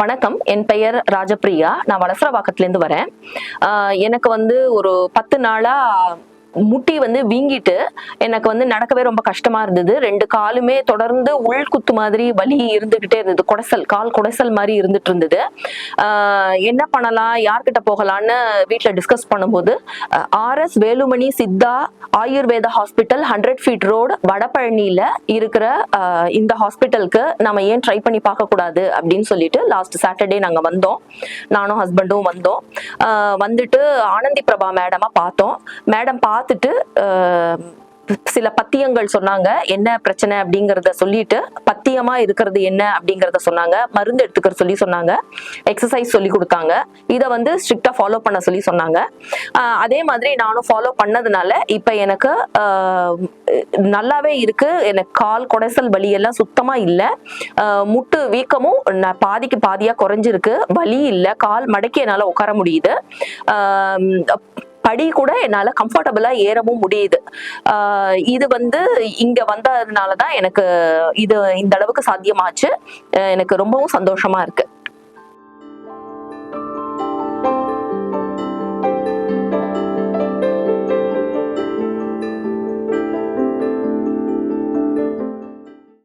வணக்கம். என் பெயர் ராஜபிரியா நான் வளசரவாக்கத்துலேருந்து வரேன். எனக்கு வந்து ஒரு பத்து நாளாக முட்டி வந்து வீங்கிட்டு எனக்கு வந்து நடக்கவே ரொம்ப கஷ்டமா இருந்தது. ரெண்டு காலுமே தொடர்ந்து உள் குத்து மாதிரி வலி இருந்துகிட்டே இருந்தது. குடைசல் கால் குடைசல் மாதிரி இருந்துட்டு இருந்தது. என்ன பண்ணலாம் யார்கிட்ட போகலான்னு வீட்டில் டிஸ்கஸ் பண்ணும்போது RS Velumani Siddha Ayurveda hospital hundred feet road வடபழனியில இருக்கிற இந்த ஹாஸ்பிட்டலுக்கு நம்ம ஏன் ட்ரை பண்ணி பார்க்கக்கூடாது அப்படின்னு சொல்லிட்டு லாஸ்ட் சாட்டர்டே நாங்கள் வந்தோம். நானும் ஹஸ்பண்டும் வந்தோம். வந்துட்டு ஆனந்தி பிரபா மேடமா பார்த்தோம். மேடம் பார்த்து பார்த்துட்டு சில பத்தியங்கள் சொன்னாங்க. என்ன பிரச்சனை அப்படிங்கிறத சொல்லிட்டு பத்தியமா இருக்கிறது என்ன அப்படிங்கிறத சொன்னாங்க. மருந்து எடுத்துக்கிற சொல்லி சொன்னாங்க. எக்ஸசைஸ் சொல்லி கொடுத்தாங்க. இதை வந்து ஸ்ட்ரிக்டா ஃபாலோ பண்ண சொல்லி சொன்னாங்க. அதே மாதிரி நானும் ஃபாலோ பண்ணதுனால இப்ப எனக்கு நல்லாவே இருக்கு. எனக்கு கால் குடைசல் வலி எல்லாம் சுத்தமா இல்லை. முட்டு வீக்கமும் நான் பாதிக்கு பாதியா குறைஞ்சிருக்கு. வலி இல்லை. கால் மடக்கி என்னால் உட்கார முடியுது. படி கூட என்னால் கம்ஃபர்டபுளாக ஏறவும் முடியுது. இது வந்து இங்கே வந்ததுனால தான் எனக்கு இது இந்த அளவுக்கு சாத்தியமாச்சு. எனக்கு ரொம்பவும் சந்தோஷமாக இருக்குது